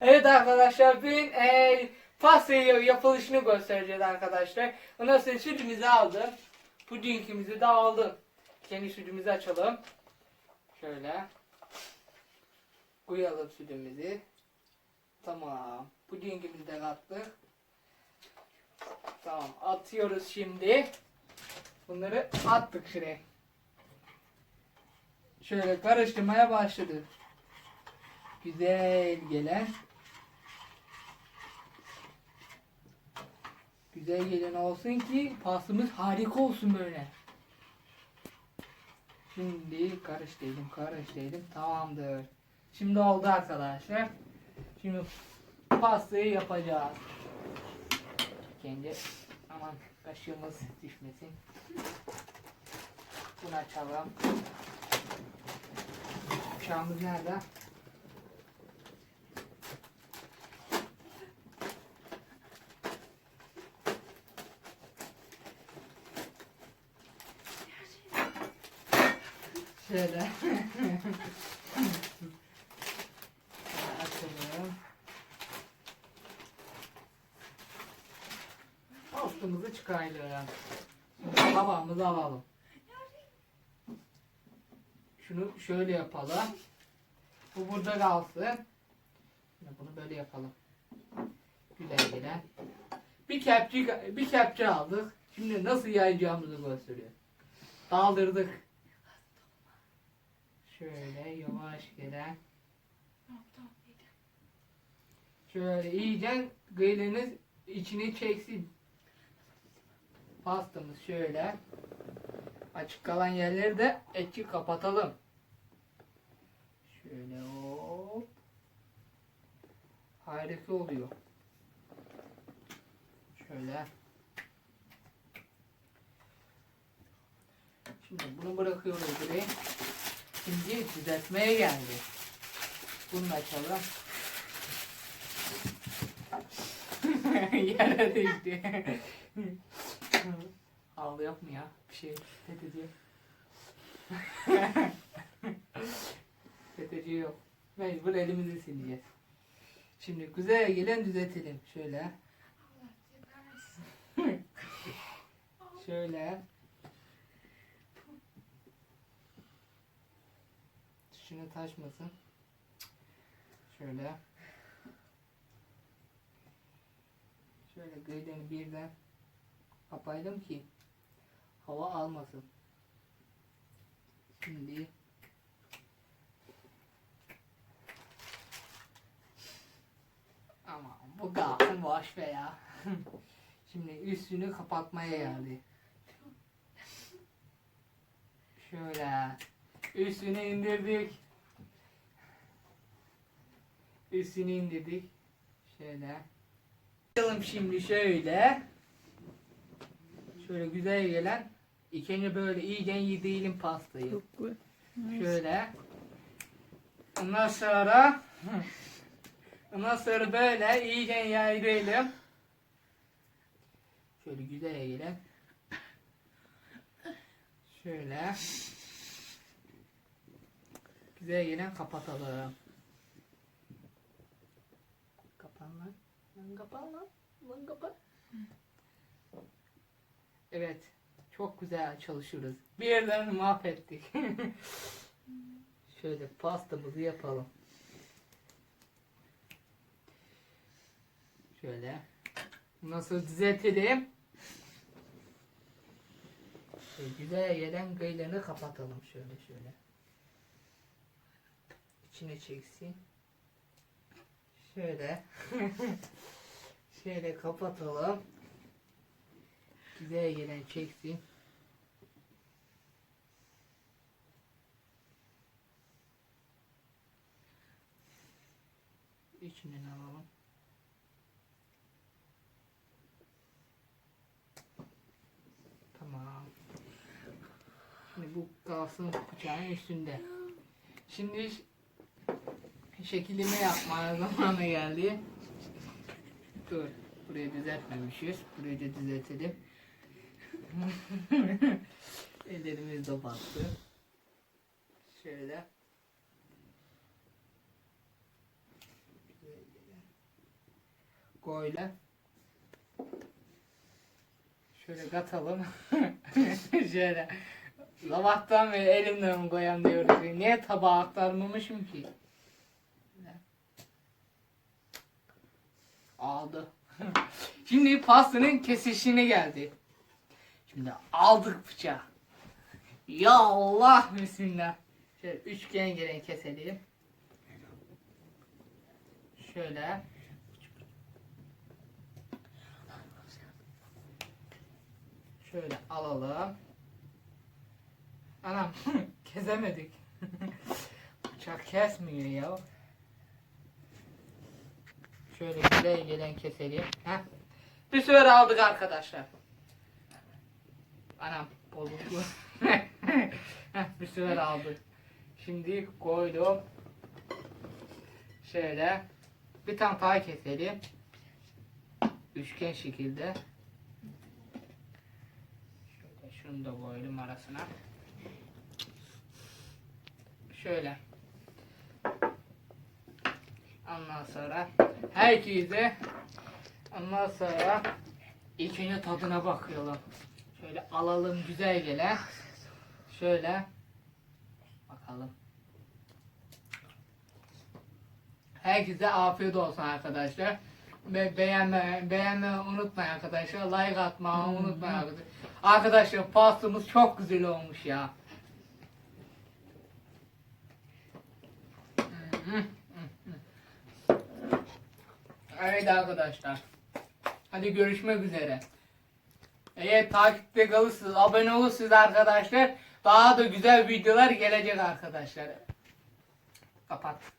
Evet arkadaşlar bugün e, pastayı yapılışını göstereceğiz arkadaşlar. Ondan sonra sütümüzü aldım. Pudingimizi de aldım. Kendi sütümüzü açalım. Şöyle. Koyalım sütümüzü. Tamam. Pudingimizi de kattık. Tamam. Atıyoruz şimdi. Bunları attık şuraya. Şöyle karıştırmaya başladık. Güzel gelen Güzel gelen olsun ki pastamız harika olsun böyle. Şimdi karıştırdım karıştırdım tamamdır. Şimdi oldu arkadaşlar. Şimdi pastayı yapacağız. Kendi aman kaşığımız düşmesin. Bunu açalım. Bıçağımız nerede? Şöyle. Açalım. Altımızı çıkaralım. Tabağımızı alalım. Şunu şöyle yapalım. Bu burada kalsın. Bunu böyle yapalım. Güzel gelen. Bir kepçe bir kepçe aldık. Şimdi nasıl yayacağımızı gösteriyor. Daldırdık. Şöyle yavaş gelen. Şöyle iyice gıylığınız içine çeksin. Pastamız şöyle. Açık kalan yerleri de etki kapatalım. Şöyle hop. Harika oluyor. Şöyle. Şimdi bunu bırakıyoruz buraya. Şimdi düzeltmeye geldi. Bunu da açalım. Yere düştü. Ağlı mu ya? Bir şey FETÖ'cü. FETÖ'cü yok. Mecbur elimizi sileceğiz. Şimdi güzel gelen düzeltelim. Şöyle. Şöyle. Dışına taşmasın. Şöyle. Şöyle gıydığını birden kapaydım ki hava almasın. Şimdi ama bu kalsın boş be ya. Şimdi üstünü kapatmaya geldi. Şöyle üstünü indirdik. Üstünü indirdik. Şöyle. Bakalım şimdi şöyle. Şöyle güzel gelen. İkinci böyle iyice yedireyim pastayı. Şöyle. Ondan sonra Ondan sonra böyle iyice yayıralım. Şöyle güzel gelen. Şöyle. Güzel gelen kapatalım. Kapan lan. Lan kapan lan. Lan kapan. Evet. Çok güzel çalışıyoruz. Bir yerden mahvettik. Şöyle pastamızı yapalım. Şöyle. Nasıl düzeltelim? Şöyle güzel gelen gıylarını kapatalım şöyle şöyle. İçine çeksin. Şöyle. şöyle kapatalım. Güzel gelen çeksin. İçinden alalım. Tamam. Şimdi bu kalsın bıçağın üstünde. Şimdi şekilleme yapma zamanı geldi. Dur. Burayı düzeltmemişiz. Burayı da düzeltelim. Ellerimiz de battı. Şöyle. Böyle. Şöyle katalım. Şöyle. Lavaktan ve elimden mi koyam diyoruz. Niye tabağa aktarmamışım ki? Aldı. Şimdi pastanın kesişine geldi. Şimdi aldık bıçağı. Ya Allah bismillah. Şöyle üçgen gelen keselim. Şöyle. Şöyle alalım. Anam kesemedik. Bıçak kesmiyor ya. Şöyle güzel gelen keselim. Heh. Bir sefer aldık arkadaşlar. Anam bozuldu. Bir sefer aldık. Şimdi koydum. Şöyle bir tane daha keselim. Üçgen şekilde. Şöyle şunu da koydum arasına. Şöyle. Ondan sonra herkese ondan sonra ilk önce tadına bakıyorum. Şöyle alalım güzel gele. Şöyle bakalım. Herkese afiyet olsun arkadaşlar. Ve beğenme, beğenmeyi unutmayın arkadaşlar. Like atmayı unutmayın arkadaşlar. Arkadaşlar pastamız çok güzel olmuş ya. Evet arkadaşlar. Hadi görüşmek üzere. Eğer takipte kalırsınız, abone olursunuz arkadaşlar. Daha da güzel videolar gelecek arkadaşlar. Kapat.